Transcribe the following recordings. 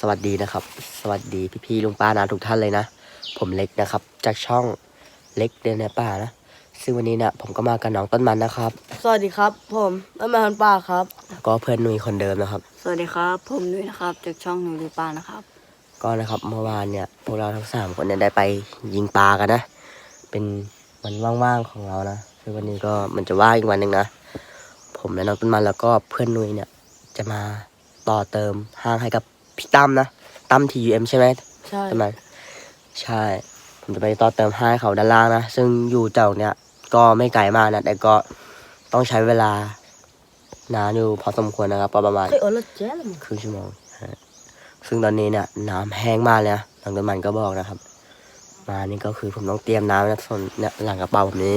สวัสดีนะครับ สวัสดีพี่ๆลุงป้านาทุกท่านเลยนะ ผมเล็กนะครับ จากช่องเล็กเดินในป่านะ ซึ่งวันนี้เนี่ยผมก็มากับน้องต้นมันนะครับ สวัสดีครับ ผมต้นไม้พันป่าครับ แล้วก็เพื่อนนุยคนเดิมนะครับ สวัสดีครับ ผมนุ้ยนะครับ จากช่องหนูหรือปลานะครับ ก็นะครับเมื่อวานเนี่ยพวกเราทั้งสามคนเนี่ยได้ไปยิงปลากันนะ เป็นวันว่างๆของเรานะซึ่งวันนี้ก็มันจะว่างอีกวันหนึ่งนะ ผมและน้องต้นมันแล้วก็เพื่อนนุยเนี่ยจะมาต่อเติมห้างให้กับ พี่ตั้มนะตั้ม TUM ใช่ไหมใช่ใช่ไหมใช่ ผมจะไปต่อเติมให้เขาด้านล่างนะ ซึ่งอยู่จากเนี้ยก็ไม่ไกลมากนะ แต่ก็ต้องใช้เวลานานอยู่พอสมควรนะครับประมาณเคยโอรสแจ๊ลมั้งครึ่งชั่วโมงฮะซึ่งตอนนี้เนี่ยน้ำแห้งมากเลยนะหลังต้นมันก็บอกนะครับ มานี่ก็คือผมต้องเตรียมน้ำนะส่วนเนี่ยหลังกระเป๋าผมนี้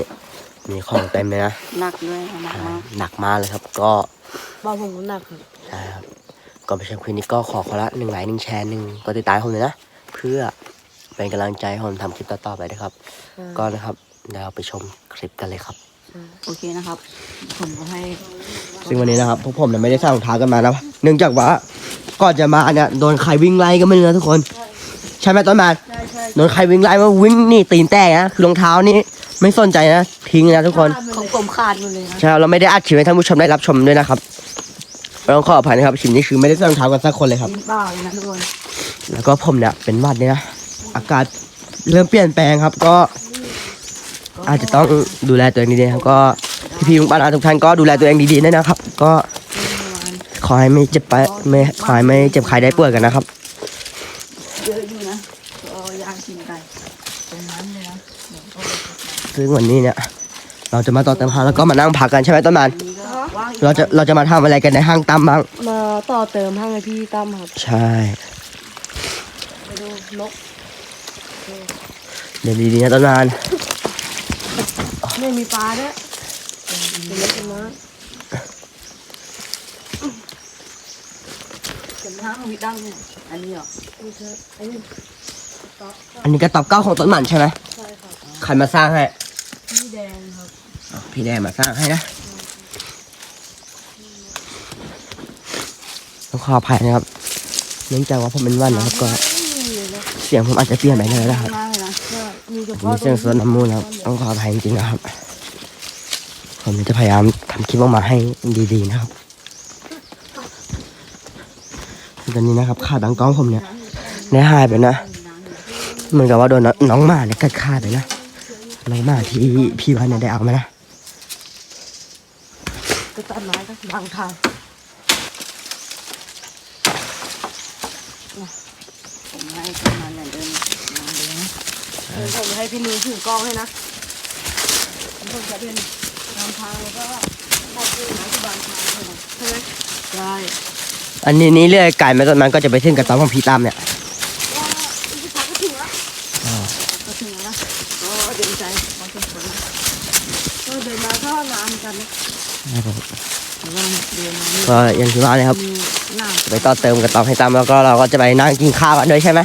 มีของเต็มเลยนะหนักด้วยหนักมากหนักมากเลยครับ ก็บ้านผมก็หนักครับใช่ครับ ก่อนไปชมคลิปนี้ก็ขอขอละหนึ่งไลค์หนึ่งแชร์หนึ่งกดติดตามผมเลยนะ เพื่อเป็นกำลังใจให้ผมทำคลิปต่อๆไปนะครับ ก็นะครับเดี๋ยวเราไปชมคลิปกันเลยครับ โอเคนะครับ ผมก็ให้ซึ่งวันนี้นะครับพวกผมเนี่ยไม่ได้ใส่รองเท้ากันมานะเนื่องจากว่าก่อนจะมาเนี่ยโดนใครวิ่งไล่ก็ไม่รู้นะทุกคน ใช่ไหมต้นมาใช่ใช่โดนใครวิ่งไล่มาวิ่งหนี่ตีนแตกนะคือรองเท้านี่ไม่สนใจนะทิ้งนะทุกคนของผมขาดหมดเลยนะใช่เราไม่ได้อัดคลิปให้ท่านผู้ชมได้รับชมด้วยนะครับ ต้องขออภัยนะครับคลิปนี้คือไม่ได้ใส่รองเท้ากันสักคนเลยครับกินเปล่าเลยนะทุกคนแล้วก็ผมเนี่ยเป็นหวัดเนี่ยนะอากาศเริ่มเปลี่ยนแปลงครับ ก็ อาจจะต้องดูแลตัวเองดีๆครับก็พี่ๆลุงป้านาทุกท่านก็ดูแลตัวเองดีๆด้วยนะครับ ก็ขอให้ไม่เจ็บไปไม่ขอให้ไม่เจ็บใครได้ป่วยกันนะครับ เยอะอยู่นะก็ย่างกินไก่ตรงนั้นเลยนะเดี๋ยวก็ซึ่งวันนี้เนี่ย เราจะมาต่อเติมห้างแล้วก็มานั่งพักกันใช่ไหมต้นมัน นี่ก็ว่างอีก เราจะเราจะมาทำอะไรกันในห้างตั้มบ้าง มาต่อเติมให้พี่ตั้มครับใช่ ไปดูนกเดี๋ยวดีๆนะต้นมันไม่มีปลาด้วยเป็นเล็กเป็นน้อยเก็บน้ำของพี่ตั้งเนี่ยอันนี้เหรอนี่เธอไอ้นี่ต๊อกอันนี้กระตอบเก้าของต้นมันใช่ไหมใช่ครับใครมาสร้างให้พี่แดงครับ อ๋อพี่แดงมาสร้างให้นะ ต้องขออภัยนะครับ เนื่องจากว่าผมเป็นหวันนะครับก็ไม่มีเลยนะเสียงผมอาจจะเปลี่ยนไปเลยนะครับมากเลยนะใช่มีเฉมีพาะเสียงสวนน้ำมูลนะครับต้องขออภัยจริงๆนะครับ ผมจะพยายามทำคลิปออกมาให้ดีๆนะครับตอนนี้นะครับขาดังกล้องผมเนี่ยได้หายไปนะเหมือนกับว่าโดนน้องหมาเนี่ยกัดขาไปนะน้องหมาที่พี่พันเนี่ยได้เอามานะก็ตัดไม้ก็บางทาง ผมให้ประมาณเนี่ยเดินมาเลยนะ เดี๋ยวผมให้พี่นุ้ยถือกล้องให้นะผมจะเป็นนำทางแล้วก็ขอบคุณนะที่บางทางให้นะใช่ไหมใช่อันนี้นี่เรื่อยไก่มาต้นมันก็จะไปถึงกระต๊อบของพี่ตั้มเนี่ยว่าอีกสักก็ถึงแล้วก็ถึงแล้วนะก็เดินใจพอสมควรนะก็เดินมาก็นานเหมือนกันนะแต่ว่าเดินมานี่ก็อย่างที่ว่าเลยครับ มีหน้า ไปต่อเติมกระต๊อบให้ตั้มแล้วก็เราก็จะไปนั่งกินข้าวกันด้วยใช่ไหม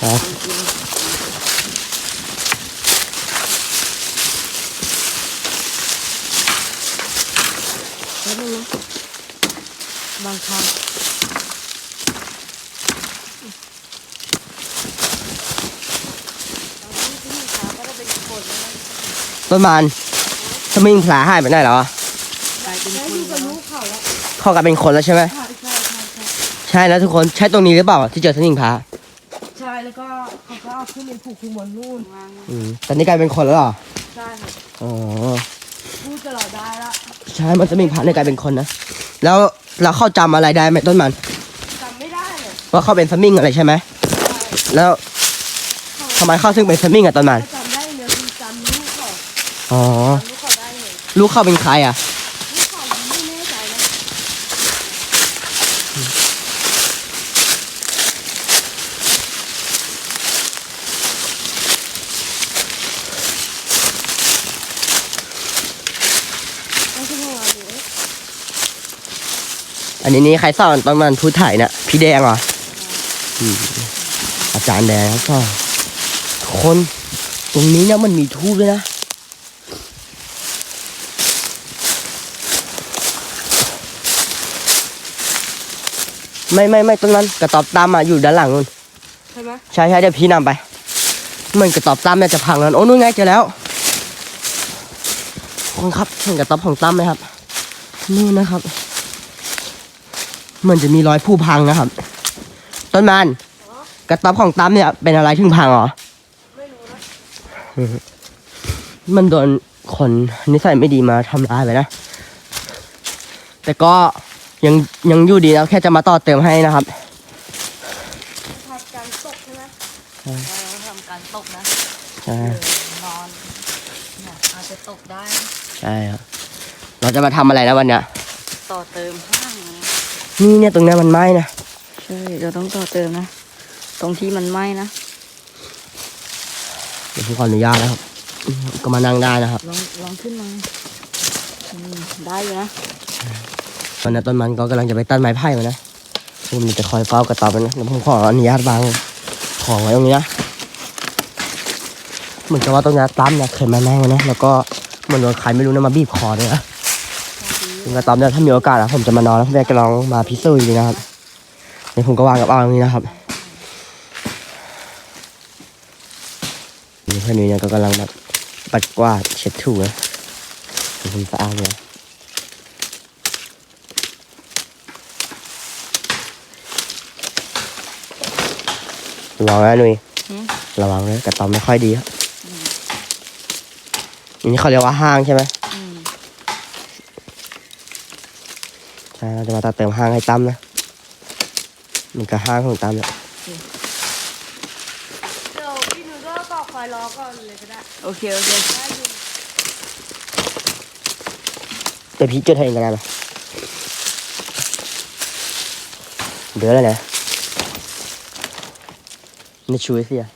แล้วนึงนะบางครั้งต้นมันสมิงผลาหายไปไหนแล้วอะกลายเป็นแค่คนที่จะแล้วรู้เขาแล้วเข้ากลายเป็นคนแล้วใช่ไหม ใช่ใช่ใช่ใช่ใช่แล้วทุกคน ใช่ตรงนี้หรือเปล่า ที่เจอสมิงผลาใช่ แล้วก็เขาก็เอาขึ้นเป็นผูกขึ้นบนนู่นวางอืมตอนนี้กลายเป็นคนแล้วเหรอใช่ครับอ๋อพูดตลอดได้ละใช่มันสมิงผลาเนี่ยกลายเป็นคนนะแล้วเราเข้าจำอะไรได้ไหมต้นมันจำไม่ได้เลยว่าเขาเป็นสมิงอะไรใช่ไหมแล้วทำไมเขาถึงเป็นสมิงอะต้นมันถ้าจำได้เนื้อคือจำลูกเขาอ๋อจำลูกเขาได้เลยลูกเขาเป็นใครอะ ลูกเขาไม่แน่ใจนะ ไม่ใช่พวกเราหนู อันนี้นี่ใครสอนต้นมันพูดไถ่เนี่ยพี่แดงเหรออืมอาจารย์แดงครับสอนทุกคนตรงนี้เนี่ยมันมีทูบด้วยนะเไม่ไม่ไม่ต้นนั้นกระตอบตามอะอยู่ด้านหลังนู่นใช่ไหมใช่ใช่เดี๋ยวพี่นำไปเหมือนกระตอบตั้มเนี่ยจะพังแล้วโอ้นู่นไงเจอแล้วคุณครับเห็นกระตอบของตั้มไหมครับนู่นนะครับ เหมือนจะมีรอยผู้พังนะครับ ต้นมันกระตอบของตั้มเนี่ยเป็นอะไรถึงพังเหรอไม่รู้นะอืมมันโดนคนนิสัยไม่ดีมาทำร้ายไปนะ แต่ก็ยังยังอยู่ดีนะแค่จะมาต่อเติมให้นะครับทำการตกใช่ไหมเราทำการตกนะใช่นอนเนี่ยอาจจะตกได้นะใช่ครับ เราจะมาทำอะไรนะวันเนี้ย ต่อเติมห้าง นะนี่เนี่ยตรงเนี้ยมันไหม้นะใช่เราต้องต่อเติมนะ ตรงที่มันไหม้นะเดี๋ยวผมขออนุญาตนะครับอืมก็มานั่งได้นะครับลองลองขึ้นมาอืมได้อยู่นะตอนนี้ต้นมันก็กำลังจะไปตัดไม้ไผ่มานะผมจะคอยเฝ้ากระต่ายมันนะเดี๋ยวผมขออนุญาตวางของไว้ตรงนี้นะเหมือนกับว่าตรงนี้ตั้มเนี่ยเคยมานั่งไว้นะแล้วก็เหมันโดนใครไม่รู้นะมาบีบคอด้วยนะ ซึ่งกระต๊อบเนี่ยถ้ามีโอกาสนะผมจะมานอนแล้วผมอยากจะลองมาพิสูจน์จริงๆนะครับเดี๋ยวผมก็วางกับเอาตรงนี้นะครับนี่เพื่อนนุ้ยเนี่ยก็กำลังแบบปัดกวาดเช็ดถูนะเดี๋ยวผมสะอาดเลยระวังนะหนุ่ยหืมระวังเลยกระตอมไม่ค่อยดีครับอันนี้เขาเรียกว่าห้างใช่ไหม อืม ใช่เราจะมาตัดเติมห้างให้ตั้มนะมันก็ห้างของตั้มแหละเดี๋ยวพี่นุ้ยก็ต่อไฟรอก่อนเลยก็ได้โอเคโอเคได้อยู่แต่พี่จุดให้เองก็ได้ไหมเดือดเลยนะนี่ช่วยสิอะ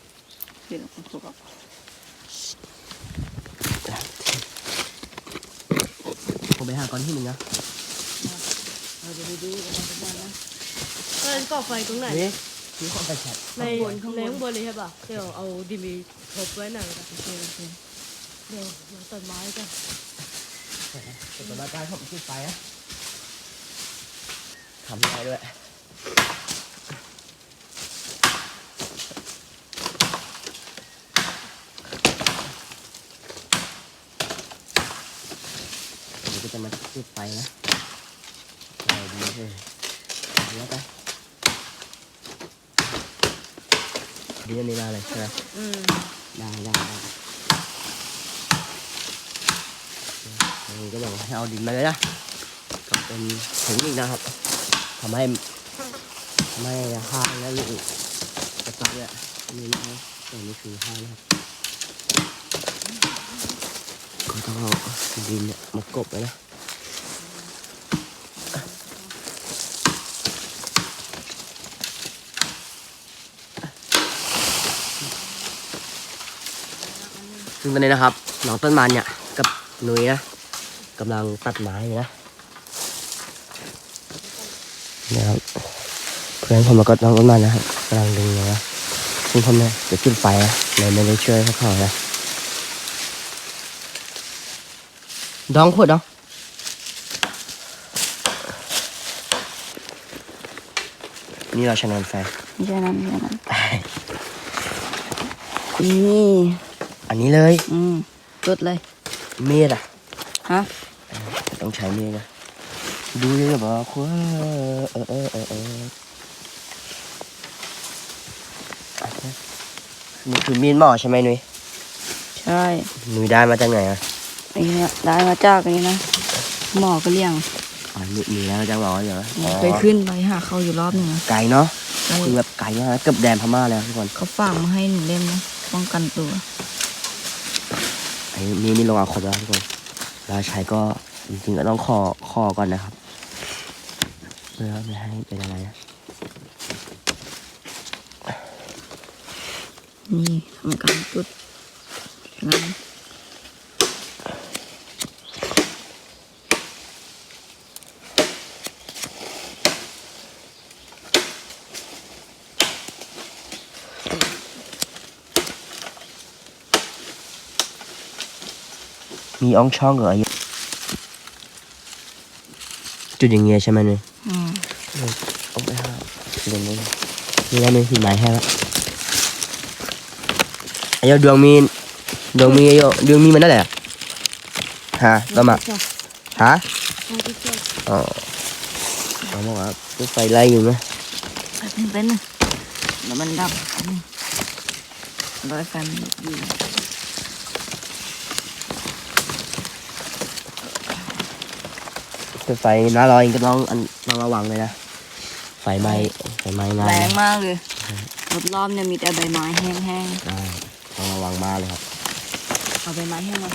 เดี๋ยวผมถูกเอาผมไปหาก้อนที่หนึ่งนะ เราจะไปดูกันทุกวันนะเออก่อไฟตรงไหนนี่พี่คนไปแฉะในในข้างบนเลยใช่ป่ะเดี๋ยวเอาดินไปทบไว้หน่อยนะเดี๋ยวมาตัดไม้กันแต่ตัวบ้านใต้ผมจุดไฟนะทำได้ด้วยเดี๋ยวก็จะมาจุดไฟนะเอาดีเลย แล้วไปดีอันนี้มาเลยใช่ไหมอืมได้ได้ได้อันนี้ก็บอกว่าให้เอาดินมาเลยนะก็เป็นเทคนิคนะครับทำให้ทำให้ห้างและลูกกระตับเนี่ยนี่นะครับตัวนี้คือห้างนะครับก็ต้องเอาดินเนี่ยมากบไว้นะ ซึ่งตอนนี้นะครับน้องต้นมันเนี่ยกับหนุยนะกำลังตัดไม้อยู่นะนะครับเพื่อนผมแล้วก็น้องต้นมันนะครับกำลังดึงอยู่นะซึ่งผมเนี่ยจะจุดไฟนะเลยไม่ได้ช่วยพวกเขานะดองขวดดองนี่เราชนวนไฟไม่ใช่นั้นไม่ใช่นั้นนี่ อันนี้เลยอืมจุดเลย มีดอะฮะต้องใช้มีดนะดูดิแบบว่าควาเออเออเออเอออะนี่คือมีดหมอใช่ไหมนุ้ยใช่นุ้ยได้มาจากไหนอะไอ้เนี่ยได้มาจากอันนี้นะหมอก็เลี้ยงอ๋อมีมีแล้วจากหมอเหรออ๋อเคยขึ้นไปหาเขาอยู่รอบหนึงนะไก่เนาะใช่คือแบบไก่มากนะเกือบแดนพม่าแล้วทุกคนเขาฝากมาให้หนึ่งเล่มนะป้องกันตัว ไอ้มีดนี่ลงเอาครบแล้วทุกคนเราใช้ก็จริงๆก็ต้องคอคอก่อนนะครับเพื่อไม่ให้เป็นอะไรนะนี่ทำการจุดงั้น มีอ่องช่องเหรอจุดอย่างเงี้ยใช่ไหมนุ้ยอืมต้องไปหาแล้วมีหินไม้แห้งแล้วไอ้ยอดวงมีดวงมีไอ้ยอดวงมีมันนั่นแหละฮะต้นมาฮะอ๋อเขาบอกว่ารถไฟไล่อยู่นะเป็นเป็นแล้วมันดับอันนี้ร้อยไฟมันอยู่ รถไฟน้าลอยก็ต้องอันต้องระวังเลยนะไฟไหม้ไฟไหม้ง่าแรยงนะมากเลยรอบๆเนี่ยมีแต่ใบไม้แห้งได้ต้องระวังมากเลยครับๆเอาใบไม้แห้งมา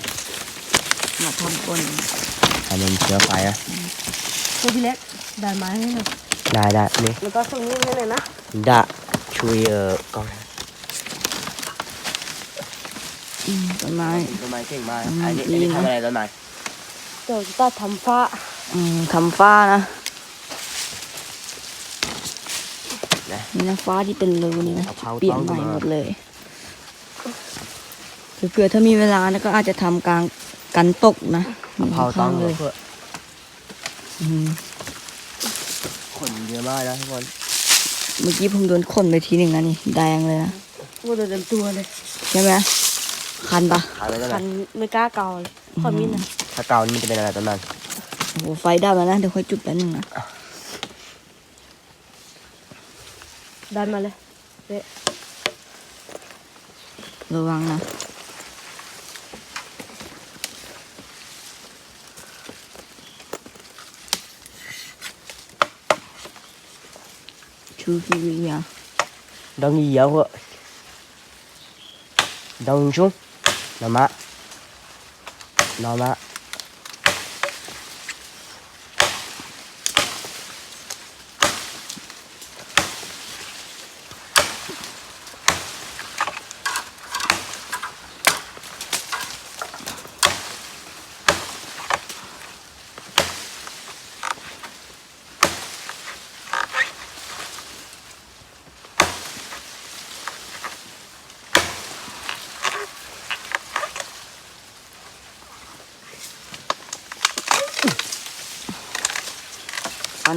มาทำก้นถ้ามันเชื้อไฟอะตัวพี่เล็กได้ไม้ให้หน่อยได้ได้นี่แล้วก็ส่งนี้ให้หน่อยนะดะช่วยเอ่อกล้องนะอืมต้นไม้ต้นไม้เก่งมากอืมอันนี้ดีอันนี้นะทำอะไรต้นไม้เดี๋ยวจะตัดทำฟ้าอืม ทำฟ้านะนี่นะฟ้าที่เป็นรูนี่นะเอาเผาเปลี่ยนต้องใหม่มาหมดเลยเผื่อๆถ้ามีเวลานะก็อาจจะทำกลางกันตกนะเอาเผาต้องเลยเพื่ออืมขนเยอะมากนะทุกคนเมื่อกี้ผมโดนขนไปทีหนึ่งนะนี่แดงเลยนะกูเต็มตัวเลยใช่ไหมคันปะขายไปต้นไม้คันไม่กล้าเกาเลยขอมีดหนะถ้าเก่านี่มันจะเป็นอะไรต้นไม้ โอ้โหไฟดับแล้วนะเดี๋ยวค่อยจุดแป๊บนึงนะดันมาเลยระวังนะชูฟิวิอะ đông gì dấu ạ đông xuống nó má nó má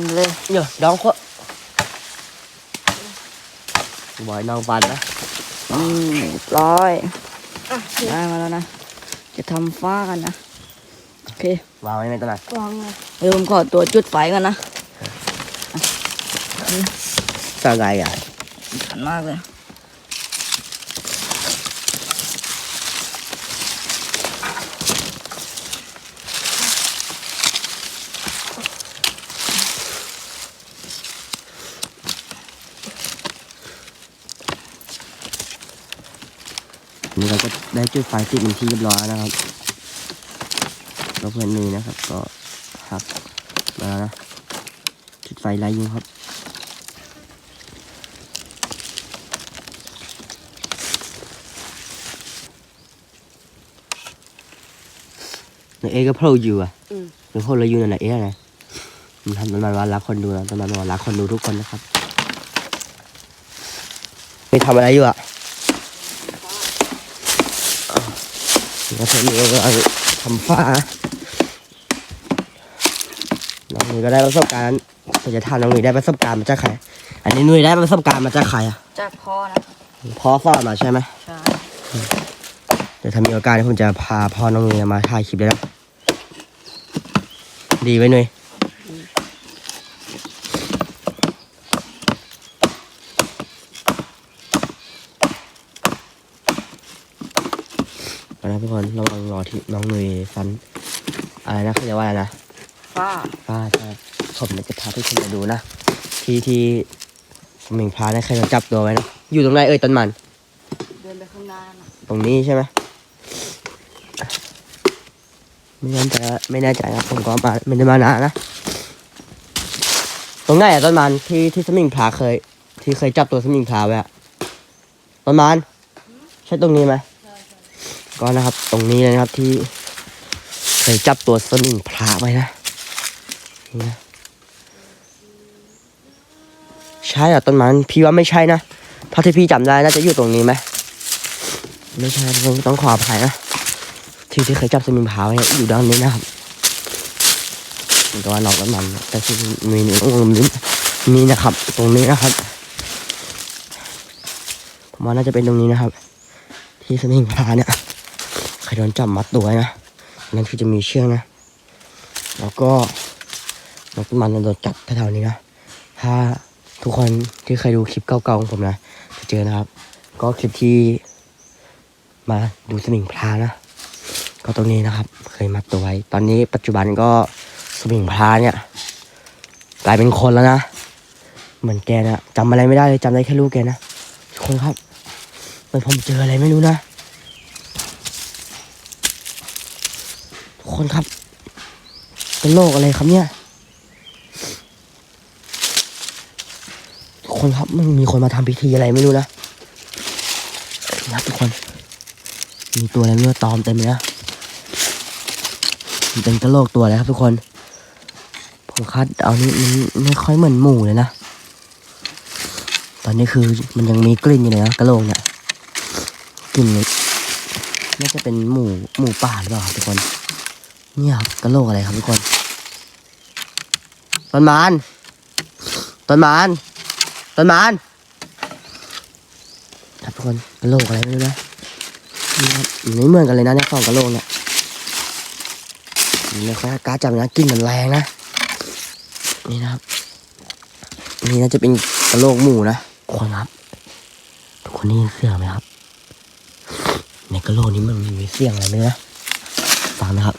Ăn lên nhờ đón quá bởi non vành đó อืมเรียบร้อยได้มาแล้วนะ จะทำฟ้ากันนะ โอเค vào đây này tên này วางเลยเดี๋ยวผมขอตัวจุดไฟกันนะ sao gầy à ขันมากเลย ได้จุดไฟติดเป็นที่เรียบร้อยแล้วนะครับแล้วเพื่อนนี่นะครับ ก็หักมาแล้วนะจุดไฟไล่ยุงครับในเอก็โผล่อยู่อะหรือโผล่เราอยู่ในไหนเอ๊ะอะไรมันทำมันมาว่ารักคนดูนะมันมาว่ารักคนดูทุกคนนะครับไปทำอะไรอยู่อะ แล้วเพื่อนนี่ก็เอาทำฟ้าน้องนุ้ยก็ได้ประสบการณ์แต่จะถามน้องนุ้ยได้ประสบการณ์มาจากใคร อันนี้นุ้ยได้ประสบการณ์มาจากใครอะจากพ่อนะพ่อสอนมาใช่ไหมใช่เดี๋ยวถ้ามีโอกาสผมจะพาพ่อน้องนุ้ยมาถ่ายคลิปเลยนะดีไว้นุ้ยเอาละทุก คนระวังรอที่น้องนุ้ยฟันอะไรนะเขาเรียกว่าอะไรนะฟ้าฟ้าใช่ผมจะพาทุกคนไปดูนะที่ที่สมิงพระได้เคยมาจับตัวไว้นะอยู่ตรงไหนเอ่ยต้นมัน เดินไปข้างหน้านะตรงนี้ใช่ไหมไม่แน่ใจไม่แน่ใจครับผมก็มาไม่ได้มานานนะตรงไหนอะต้นมันที่ที่สมิงพระเคย ที่เคยจับตัวสมิงพระไว้อะต้นมันใช่ตรงนี้ไหม ก็นะครับตรงนี้เลยนะครับที่เคยจับตัวสมิงพระไว้นะนี่นะใช่เหรอต้นไมันพี่ว่าไม่ใช่นะเท่าที่พี่จำได้น่าจะอยู่ตรงนี้ไหมไม่ใช่ต้องต้องขออภัยนะที่ที่เคยจับสมิงพราวเนี่อยู่ด้านนี้นะครับมันก็ว่าน้องกับมันแต่ที่มีนี่ต้องมีนี่นะครับ ตรงนี้นะครับผมว่าน่าจะเป็นตรงนี้นะครับ ที่สมิงพลาเนี่ย รโดนจับมัดตัวไว้นะนั่นคือจะมีเชือกนะ แล้วก็น้องต้นมันโดนจับแถวๆนี้นะ ถ้าทุกคนที่เคยดูคลิปเก่าๆของผมนะจะเจอนะครับ ก็คลิปที่มาดูสมิงพลานะ ก็ตรงนี้นะครับ เคยมัดตัวไว้ ตอนนี้ปัจจุบันก็สมิงพลาเนี่ยกลายเป็นคนแล้วนะ เหมือนแกนะจำอะไรไม่ได้เลยจำได้แค่ลูกแกนะทุกคนครับเหมือนผมเจออะไรไม่รู้นะ ทุก คนครับ เป็นโรคอะไรครับเนี่ย ทุกคนครับมันมีคนมาทำพิธีอะไรไม่รู้นะนะครับทุกคน มีตัวอะไรเลือดตอมเต็มเลยนะมันเป็นกระโหลกตัวอะไรครับทุกคนผมคาดเอานี่มันไม่ค่อยเหมือนหมูเลยนะ ตอนนี้คือมันยังมีกลิ่นอยู่เลยนะกระโหลกเนี่ยกลิ่นเลยน่าจะเป็นหมูหมูป่าหรือเปล่าทุกคน นี่ยครับกระโหลกอะไรครับทุกคนต้นไม้ต้นไม้ต้นไม้ครับทุกคนกระโหลกอะไรไม่รู้นะนี่ครับนไม่เหมือนกันเลยนะเนี่ยสองกระโหลกเนี่ยนี่ค่อยกล้าจับนะกลิ่นมันแรงนะนี่นะครับนี่น่าจะเป็นกระโหลกหมูนะทุกคนครับ ทุกคนได้ยินเสียงไหมครับ ในกระโหลกนี้มันมีเสียงอะไรไหมนะฟังนะครับ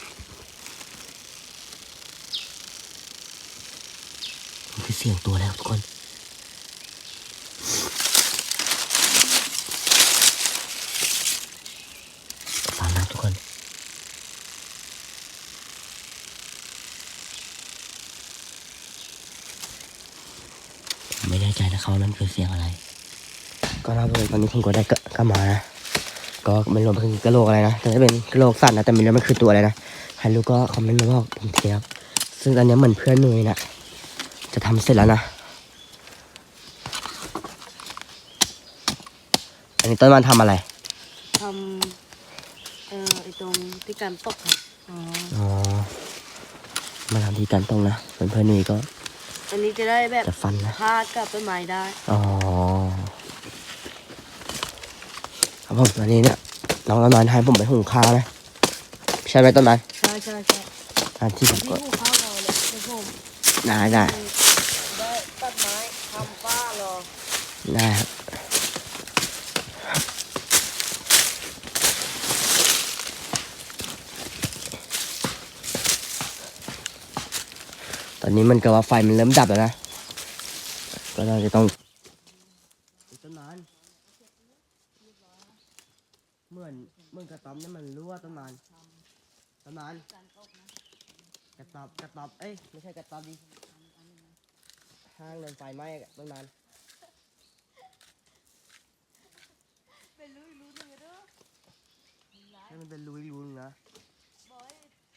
มัน คือเสียงตัวแล้วทุกคน ฟังนะทุกคน ไม่แน่ใจนะครับว่ามันคือเสียงอะไร ก็น่าจะเป็นตอนนี้ผมก็ได้ก็มานะ ก็ไม่รู้มันคือกระโหลกอะไรนะแต่ถ้าเป็นกระโหลกสัตว์นะแต่ไม่รู้มันคือตัวอะไรนะใครรู้ก็คอมเมนต์มาบอกผมทีครับซึ่งตอนนี้เหมือนเพื่อนหนุ่ยนะ จะทำเสร็จแล้วนะ อันนี้ต้นมันทำอะไรทำเอ่อไอตรงที่การตกครับอ๋ออ๋อมาทำทีกันตรงนะส่วนเพื่อนหนุ่ยก็ อันนี้จะได้แบบจะฟันนะพาดกับต้นไม้ได้ อ๋อครับผมวันนี้เนี่ยน้องละนานให้ผมไปหุงข้าวนะใช่ไหมต้นไม้ใช่ใช่ใช่อันที่ผมที่ก็หูข้าวเราเลยคุณผมได้ได้ได้ตัดไม้ทำฝ้ารอ ได้ครับตอนนี้มันก็ว่าไฟมันเริ่มดับแล้วนะ ก็เราจะต้องต้นไม้เหมือนเหมือนกระต๊อบนี่มันรั่วต้นไม้ต้นไม้กระต๊อบกระต๊อบเอ้ยไม่ใช่กระต๊อบดิห้างเดินไฟไหม้อะต้นไม้ เป็นรู้รู้หนึ่งเด้อ ให้มันเป็นรูอีกรูนึงนะ บอย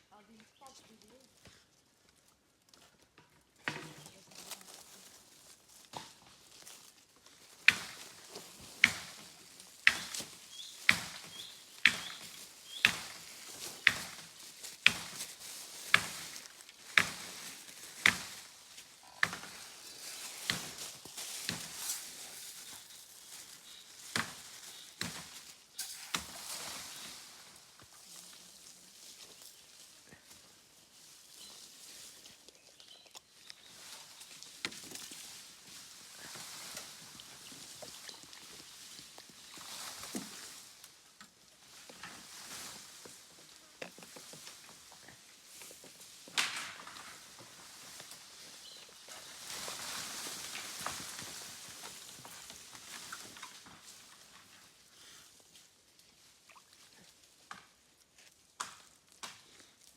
เอาดินตบดิ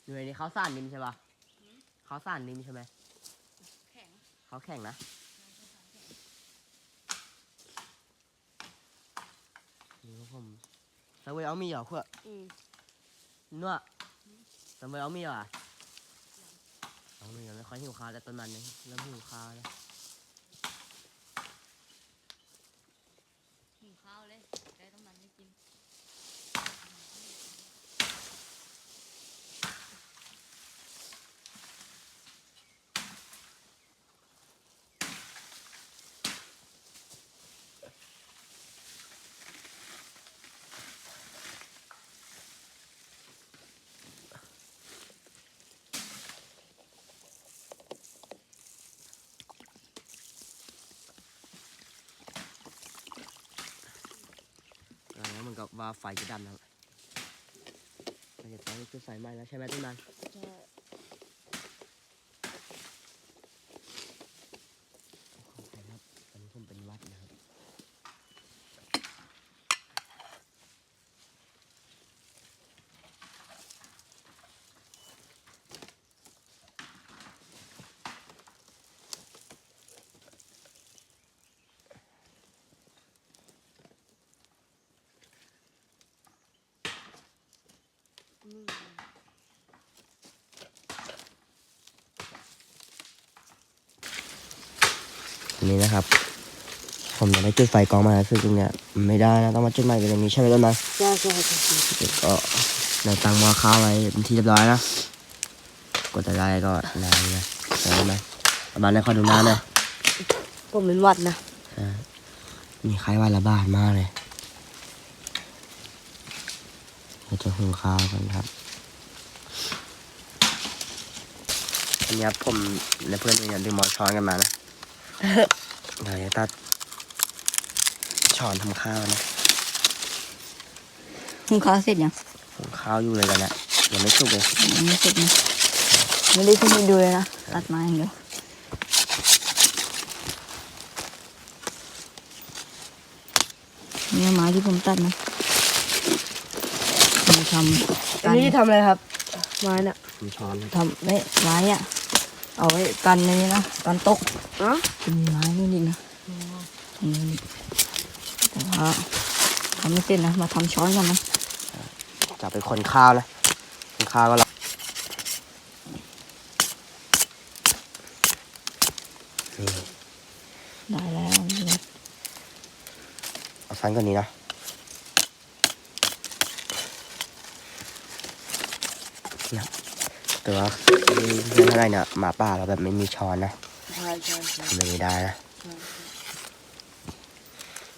อยู่ในนี้เขาสานดินใช่ปะเขาสานดินใช่ไหมแข็งเขาแข่งนะนี่ครับผมสเวยเอามีเหรอเพื่ออืมนัวสเวยเอามีเหรอเอามีเหรอไม่ค่อยหิวข้าวแต่ต้นมันเนี่ยเริ่มหิวข้าวแล้วหิวข้าวเลยได้ต้องมันไม่กิน ต แล้วเหมันก็ว่าไฟจะดันแล้วมันจะต้องจุดไฟไหม้แล้วใช่ไหมต้นมันใช่ออภัยครับตอนนี้ผมเป็นหวัดนะครับ อันนี้นะครับ ผมจะได้จุดไฟกองมาซึ่งจริงเนี่ยไม่ได้นะต้องมาจุดใหม่กันอย่างนี้ใช่ไหมต้นไม้ใช่ใช่ใช่เดี๋ยวก็ในตังหม้อข้าวไว้เป็นที่เรียบร้อยนะกดจะได้ก็นานนะใช่ไหมประมาณนี้ขอดูหน้าหน่อยผมเป็นหวัดนะใช่มีไข้หวัดระบาดมากเลยเราจะหุงข้าวกันครับอันนี้ครับผมและเพื่อนเนี่ยดื่มหมอช้อนกันมานะเดี๋ยวจะตัด ช้อนทำข้าวนะหุงข้าวเสร็จยังหุงข้าวอยู่เลยกันนะยังไม่สุกเลยยังไม่เสร็จนะไม่ได้ขึ้นไปดูเลยนะตัดไม้อย่างเดียวนี่ไม้ที่ผมตัดนะผมทำอันกันนี้ทำอะไรครับ ไม้น่ะมีช้อนทำไว้ไว้อะเอาไว้กันในนี้นะกันตกอ๋อมีไม้นู่นอีกนะอืมแต่ ว่าทำไม่เสร็จนะมาทำช้อนกันนะจะไปคนข้าวนะคนข้าวก็รอนี่ได้แล้วเอาสั้นกว่านี้นะเนี่ยแต่ว่าเรื่องอะไรเนี่ยหมาป่าเราแบบไม่มีช้อนนะใช่ใช่ใช่ทำไม่ได้นะ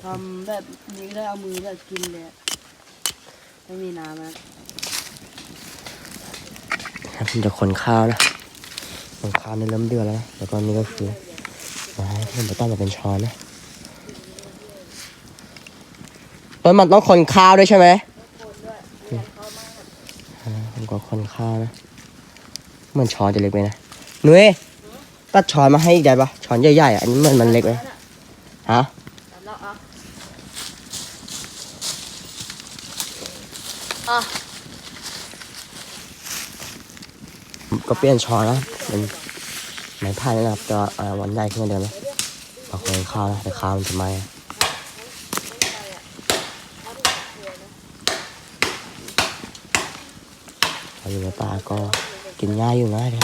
ทำแบบนี้ก็ได้เอามือแบบกินเลยไม่มีน้ำนะครับจะคนข้าวนะคนข้าวนี่เริ่มเดือดแล้วนะแล้วก็นี่ก็คือมาให้ผมไปตั้งมาเป็นช้อนนะต้นมันต้องคนข้าวด้วยใช่ไหมผมก็คนข้าวนะเหมือนช้อนจะเล็กไปนะหนุ่ยตัดช้อนมาให้อีกได้ปะช้อนใหญ่ๆอะอันนี้มันมันเล็กไปฮะ แล้วอะอะ ก็เปลี่ยนช้อนแล้วเป็นไม้พายนะครับแต่ว่าวันใหญ่ขึ้นมาเดิมนะเอาคนข้าวนะแต่ข้าวมันจะไหม้อะเอาอยู่ในป่าก็กินง่ายอยู่ง่ายเลย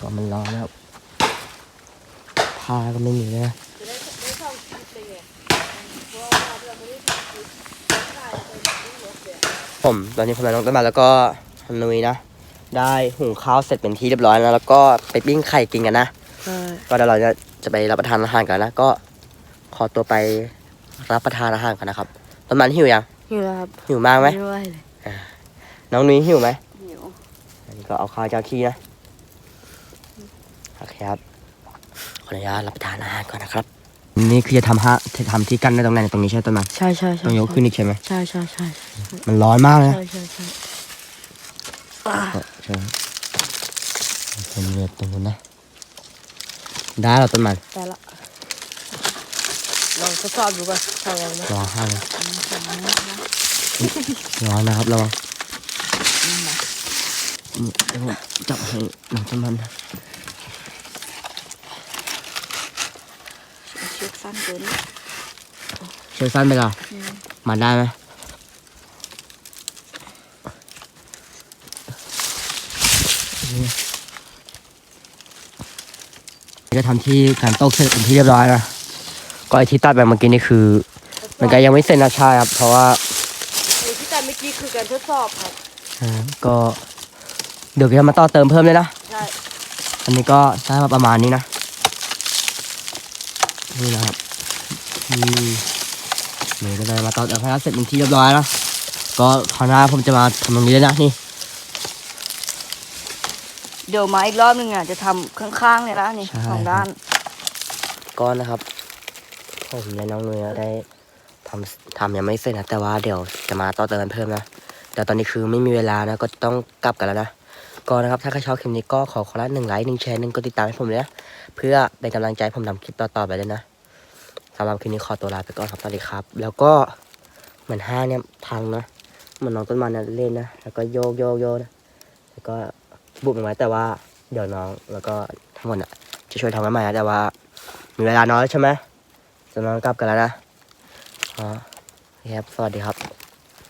ก็มันร้อนแล้วผ้าก็ไม่มีเลยนะ ผมตอนนี้ผมกับน้องต้นมาแล้วก็นุยนะ ได้หุงข้าวเสร็จเป็นที่เรียบร้อยแล้วแล้วก็ไปปิ้งไข่กินกันนะใช่ก็เดี๋ยวเราจะจะไปรับประทานอาหารกันนะก็ขอตัวไปรับประทานอาหารกันนะครับต้นมันหิวยังหิวแล้วครับหิวมากไหมไม่ไหวเลยน้องนุ้ยหิวไหมหิวอันนี้ก็เอาข้าวเจ้าขี้นะโอเคครับขออนุญาตรับประทานอาหารก่อนนะครับ นี่คือจะทำฮะจะทำที่กั้นในตรงไหนตรงนี้ใช่ไหมต้นมันใช่ใช่ใช่ต้องยกขึ้นอีกใช่ไหมใช่ใช่ใช่มันร้อนมากเลยนะใช่ใช่ใช่อะใช่เป็นเรือตรงนู้นนะได้แล้วต้นมันได้ละลองทดสอบดูก่อนทำยังไงรอห้าเลยร้อนนะครับระวังนี่เดี๋ยวผมจับให้น้องต้นมันนะ เชือก สั้นเกินเชือกสั้นไปเหรอมาได้ไหมก็ทำที่การตกเสร็จเป็นที่เรียบร้อยแล้วก็ไอที่ตัดแบบเมื่อกี้นี่คือ มันก็ยังไม่เสร็จนะใช่ครับ เพราะว่าไอที่แต่เมื่อกี้คือการทดสอบครับอ่าก็เดี๋ยวจะมาต่อเติมเพิ่มเลยนะ ใช่ อันนี้ก็ได้มาประมาณนี้นะ นี่นะครับนี่นี่ก็ได้มาต่อเติมให้แล้วเสร็จเป็นที่เรียบร้อยแล้วก็คราวหน้าผมจะมาทำตรงนี้เลยนะนี่ เดี๋ยวมาอีกรอบนึงอะจะทำข้างๆเนี่ยละนี่สองด้าน ก้อนนะครับผมและน้องนุ้ยได้ทำทำยังไม่เสร็จนะแต่ว่าเดี๋ยวจะมาต่อเติมเพิ่มนะแต่ตอนนี้คือไม่มีเวลานะก็ต้องกลับกันแล้วนะ ก็นะครับถ้าใครชอบคลิปนี้ก็ขอขอละหนึ่งไลค์หนึ่งแชร์หนึ่งกดติดตามให้ผมเลยนะเพื่อเป็นกำลังใจผมทำคลิปต่อๆไปเลยนะสำหรับคลิปนี้ขอตัวลาไปก่อนครับสวัสดีครับ แล้วก็เหมือนห้าเนี่ยพังนะเหมือนน้องต้นมันนะเล่นนะแล้วก็โยกโยกโยกนะแล้วก็บุบมันไว้แต่ว่าเดี๋ยวน้องแล้วก็ทั้งหมดอะจะช่วยทำกันใหม่นะแต่ว่ามีเวลาน้อยใช่ไหมจะน้องกลับกันแล้วนะอ๋อครับสวัสดีครับ